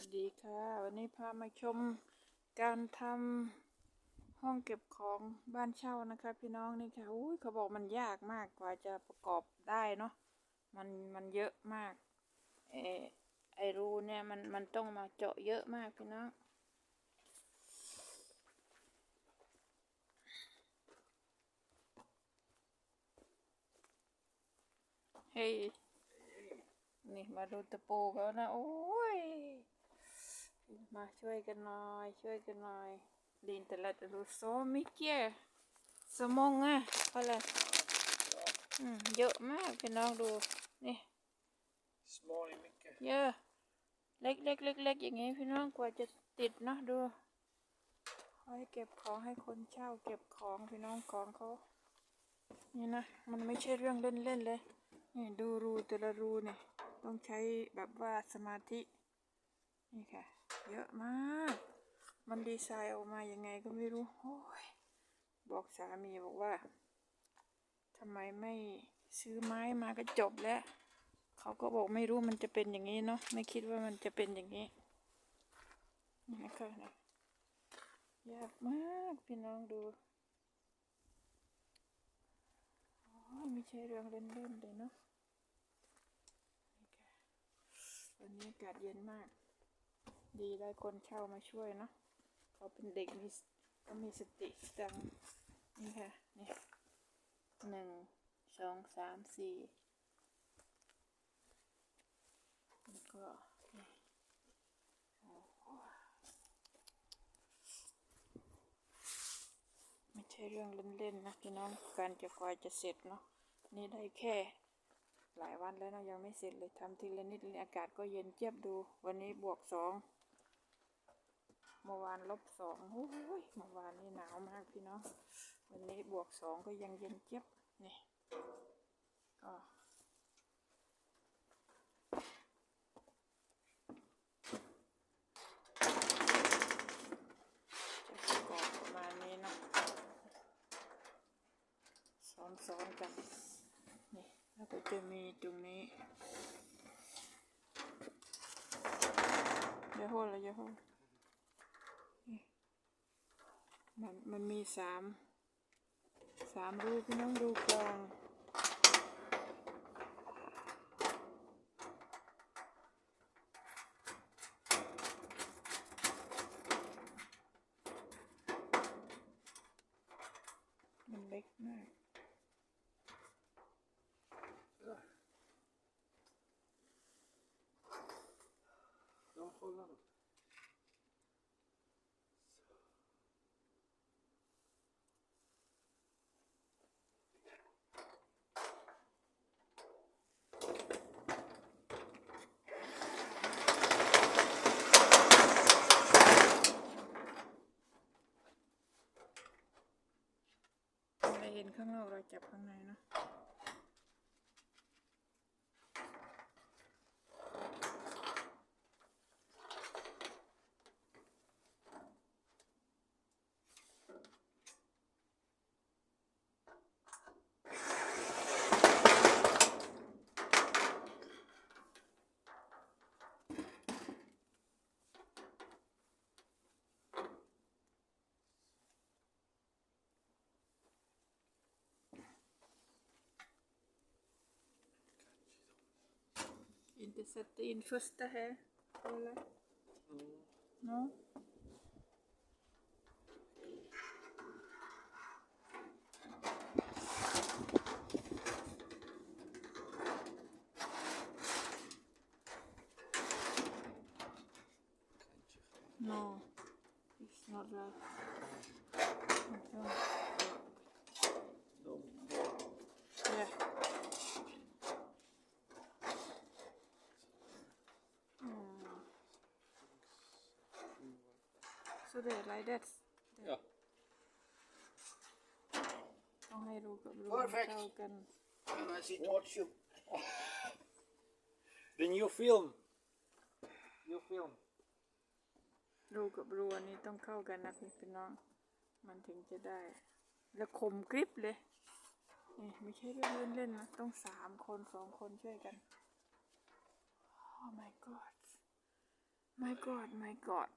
วัสดีค่ะ วันนี้พามาชมการทำห้องเก็บของบ้านเช่านะคะ พี่น้องนี่ค่ะอุ้ยเขาบอกมันยากมากกว่าจะประกอบได้เนาะมันมันเยอะมากเอไอรูเนี่ยมันมันต้องมาเจาะเยอะมากพี่น้องเฮ้ยนี่มาดูตะปูเขานะ โอ้ย มาช่วยกันหน่อย ช่วยกันหน่อยลินแต่ละตะลูโซมิเกียสมองอะอะไรอืมเยอะมากพี่น้องดูนี่ Small i mycket. เยอะเล็กเล็กเล็กเล็กอย่างงี้พี่น้องกว่าจะติดเนาะดูเอาให้เก็บของให้คนเช่า เก็บของพี่น้องของเขานี่นะมันไม่ใช่เรื่องเล่นเล่นๆเลยนี่ดูรูแต่ละรูเนี่ยต้องใช้แบบว่าสมาธินี่ค่ะ เยอะมาก มันดีไซน์ออกมายังไงก็ไม่รู้โอ้ยบอกสามีบอกว่าทำไมไม่ซื้อไม้มาก็จบแล้วเขาก็บอกไม่รู้มันจะเป็นอย่างนี้เนาะไม่คิดว่ามันจะเป็นอย่างนี้นี่นะคะนะยากมากพี่น้องดูโอ้ไม่ใช่เรื่องเล่นๆเลยเนาะวันนี้อากาศเย็นมาก ดีได้คนเช่ามาช่วยเนาะเขาเป็นเด็กมีก็มีสติสตังนี่ค่ะนี่หนึ่งสองสามสี่แล้วก็ไม่ใช่เรื่องเล่นๆนะพี่น้องการจะกว่าจะเสร็จเนาะนี่ได้แค่หลายวันแล้วเนาะยังไม่เสร็จเลยทำทีละนิดอากาศก็เย็นเจี๊ยบดู วันนี้บวกสอง เมื่อวานลบสองโอ้ยเมื่อวานนี่หนาวมากพี่น้องวันนี้บวกสองก็ยังเย็นเจี๊ยบนี่ก็จะประกอบประมาณนี้นะซ้อนๆกัน นี่แล้วก็จะมีตรงนี้เยอะโหดเลยเยอะโหดนี่ มันมันมีสามสามรูพี่น้องดูกลางมันเล็กมาก เห็นข้างนอกเราจับข้างในเนาะ Vi sätta in första här. Kolla. Mm. Ja. No, ich snurrar. So there, like that. Ja. ต้องให้รูกับรู Perfect. เท่ากัน And I sit watch you. The new film. New film. รูกับรูอันนี้ต้องเข้ากันนะพี่พี่น้อง มันถึงจะได้ แล้วคมกริบเลยนี่ไม่ใช่เรื่องเล่นๆนะ ต้องสามคนสองคนช่วยกัน Oh my god my god my god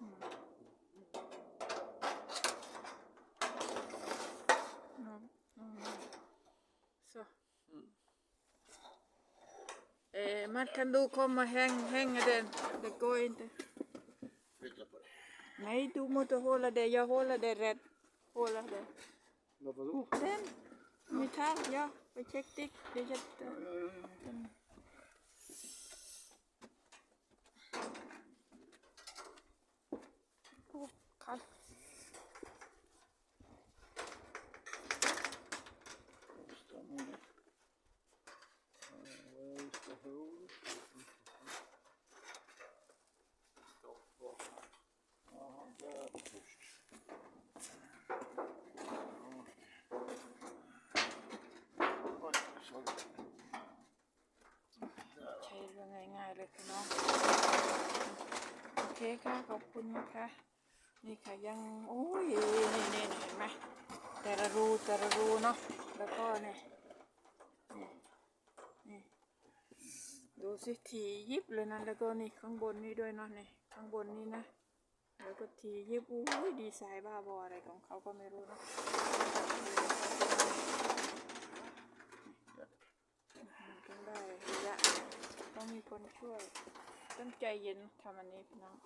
อืมอืม så Eh, man kan du komma och häng, hänga den? Det går inte. Flytta på det. Nej, du måste hålla det. Jag håller det rätt. Hålla det. Vad vadå? Den. Metall, ja. Försiktigt. Det är jätte... เลยค่ะน้องโอเคค่ะขอบคุณนะคะนี่ค่ะยังโอ้ยนี่นี่เห็นไหมแต่ละรูแต่ละรูเนาะแล้วก็เนี่ยนี่ดูสิทียิบเลยนะแล้วก็นี่ข้างบนนี่ด้วยเนาะนี่ข้างบนนี่นะแล้วก็ทียิบอุ้ยดีไซน์บ้าบออะไรของเขาก็ไม่รู้เนาะมันต้องได้ระยะ ต้องมีคนช่วย ต้องใจเย็นทำอันนี้พี่น้อง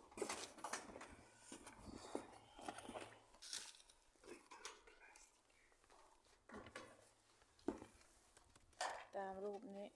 ตามรูปนี้